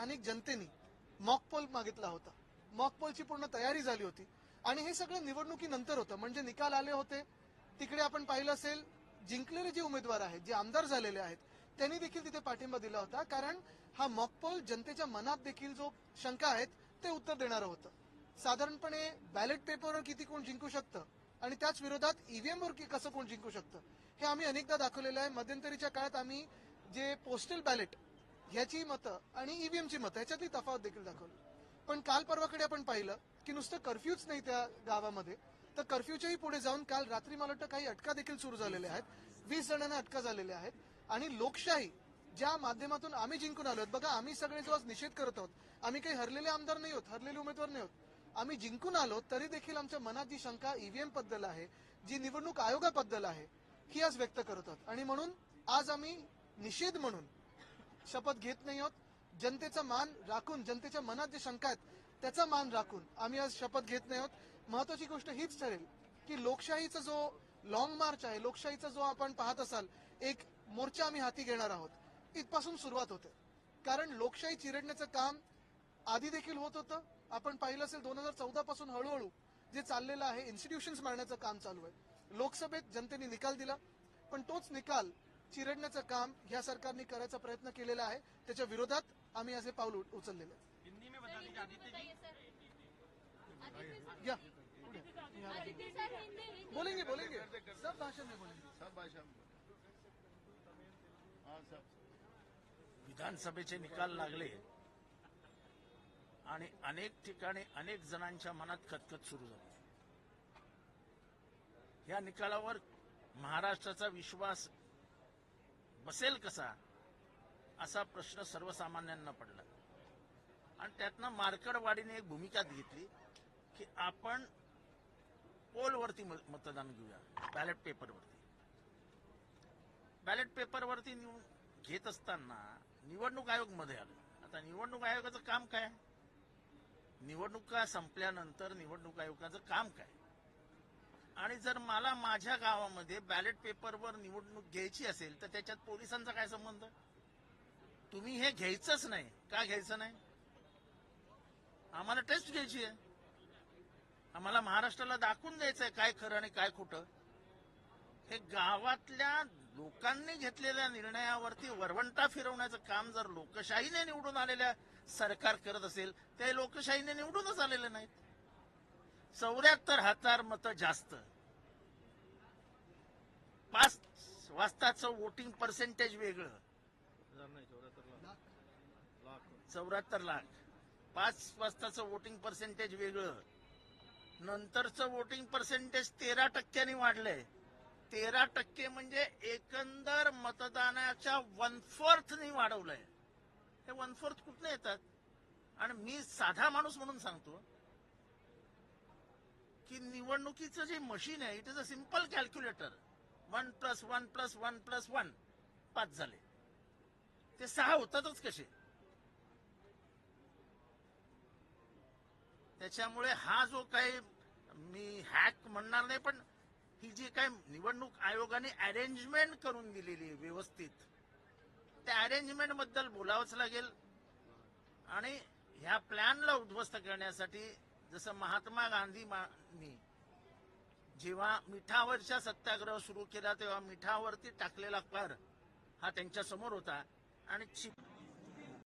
स्थानिक जनतेने मॉकपोल मागितला होता. मॉकपोलची पूर्ण तयारी झाली होती. आणि हे सगळं निवडणुकीनंतर होतं. म्हणजे निकाल आले होते. तिकडे आपण पाहिलं असेल जिंकलेले जे उमेदवार आहेत जे आमदार झालेले आहेत त्यांनी देखील तिथे पाठिंबा दिला होता. कारण हा मॉकपोल जनतेच्या मनात देखील जो शंका आहेत ते उत्तर देणारं होतं. साधारणपणे बॅलेट पेपरवर किती कोण जिंकू शकतं? आणि त्याच विरोधात ईव्हीएमवर की- कसं कोण जिंकू शकतं? हे आम्ही अनेकदा दाखवलेलं आहे. मध्यंतरीच्या काळात आम्ही जे पोस्टल बॅलेट ह्याची मतं आणि ईव्हीएमची मतं ह्याच्यातली तफावत देखील दाखवली. पण काल परवाकडे आपण पाहिलं की नुसतं कर्फ्यूच नाही त्या गावामध्ये. तर कर्फ्यूच्याही पुढे जाऊन काल रात्री मला वाटतं काही अटका देखील सुरू झालेल्या आहेत. वीस जणांना अटका झालेल्या आहेत. आणि लोकशाही ज्या माध्यमातून आम्ही जिंकून आलो आहोत बघा आम्ही सगळे जो आज निषेध करत आहोत आम्ही काही हरलेले आमदार नाही आहोत हरलेले उमेदवार नाही आहोत. आम्ही जिंकून आलो तरी देखील आमच्या मनात जी शंका ईव्हीएमबद्दल आहे जी निवडणूक आयोगाबद्दल आहे ही आज व्यक्त करत आहोत. आणि म्हणून आज आम्ही निषेध म्हणून शपथ घेत नाही आहोत. जनतेचा मान राखून जनतेच्या मनात जे शंका आहेत त्याचा मान राखून आम्ही आज शपथ घेत नाही आहोत. महत्वाची गोष्ट हीच ठरेल की लोकशाहीचा जो लॉंग मार्च आहे लोकशाहीचा जो आपण पाहत असाल एक मोर्चा आम्ही हाती घेणार आहोत. इथपासून सुरुवात होते. कारण लोकशाही चिरडण्याचं काम आधी देखील होत होतं. आपण पाहिलं असेल दोन हजार चौदा पासून हळूहळू जे चाललेलं आहे इन्स्टिट्यूशन्स मारण्याचं काम चालू आहे. लोकसभेत जनतेने निकाल दिला. पण तोच निकाल चिरडण्याचं काम ह्या सरकारने करायचा प्रयत्न केलेला आहे. त्याच्या विरोधात आम्ही असे पाऊल उचललेलं या. या. बोलेंगे बोलेंगे. सब भाषा में बोलेंगे. सब भाषा में हाँ सब. विधानसभेचे निकाल लागले आणि अनेक ठिकाणी अनेक जणांच्या मनात खतखत सुरू झाली. या निकालावर महाराष्ट्राचा विश्वास बसेल कसा? असा प्रश्न सर्वसामान्यांना पडला. आणि त्यातनं मार्कडवाडीने एक भूमिका घेतली की आपण पोलवरती मतदान घेऊया बॅलेट पेपरवरती बॅलेट पेपरवरती निवड घेत असताना निवडणूक आयोगमध्ये आलं. आता निवडणूक आयोगाचं काम काय? निवडणुका संपल्यानंतर निवडणूक आयोगाचं काम काय? आणि जर मला माझ्या गावामध्ये बॅलेट पेपरवर निवडणूक घ्यायची असेल तर त्याच्यात पोलिसांचा काय संबंध? तुम्ही हे घ्यायचंच नाही. का घ्यायचं नाही? आम्हाला टेस्ट घ्यायची आहे. आम्हाला महाराष्ट्राला दाखवून द्यायचं आहे काय खरं आणि काय खोटं. हे गावातल्या लोकांनी घेतलेल्या निर्णयावरती वरवंटा फिरवण्याचं काम जर लोकशाहीने निवडून आलेल्या सरकार करत असेल ते लोकशाहीने निवडूनच आलेले नाहीत. चौऱ्याहत्तर हजार मतं जास्त. पाच वाजताचं वोटिंग पर्सेंटेज वेगळं. चौऱ्याहत्तर लाख. पाच वाजताचं वोटिंग पर्सेंटेज वेगळं. नंतरचं वोटिंग पर्सेंटेज तेरा टक्क्यांनी वाढलंय. तेरा टक्के म्हणजे एकंदर मतदानाच्या वन फोर्थनी वाढवलंय. हे वन फोर्थ कुठनं येतात? आणि मी साधा माणूस म्हणून सांगतो की निवडणुकीचं जे मशीन आहे it is a simple calculator one plus one plus one plus one पाच झाले. ते सहा होतातच कसे? त्याच्यामुळे हा जो काही मी हॅक म्हणणार नाही पण ही जी काय निवडणूक आयोगाने अरेंजमेंट करून दिलेली आहे व्यवस्थित त्या अरेंजमेंटबद्दल बोलावंच लागेल. आणि ह्या प्लॅनला उद्ध्वस्त करण्यासाठी जसं महात्मा गांधींनी जेव्हा मिठावरचा सत्याग्रह सुरू केला तेव्हा मिठावरती टाकलेला कर हा त्यांच्यासमोर होता. आणि चिप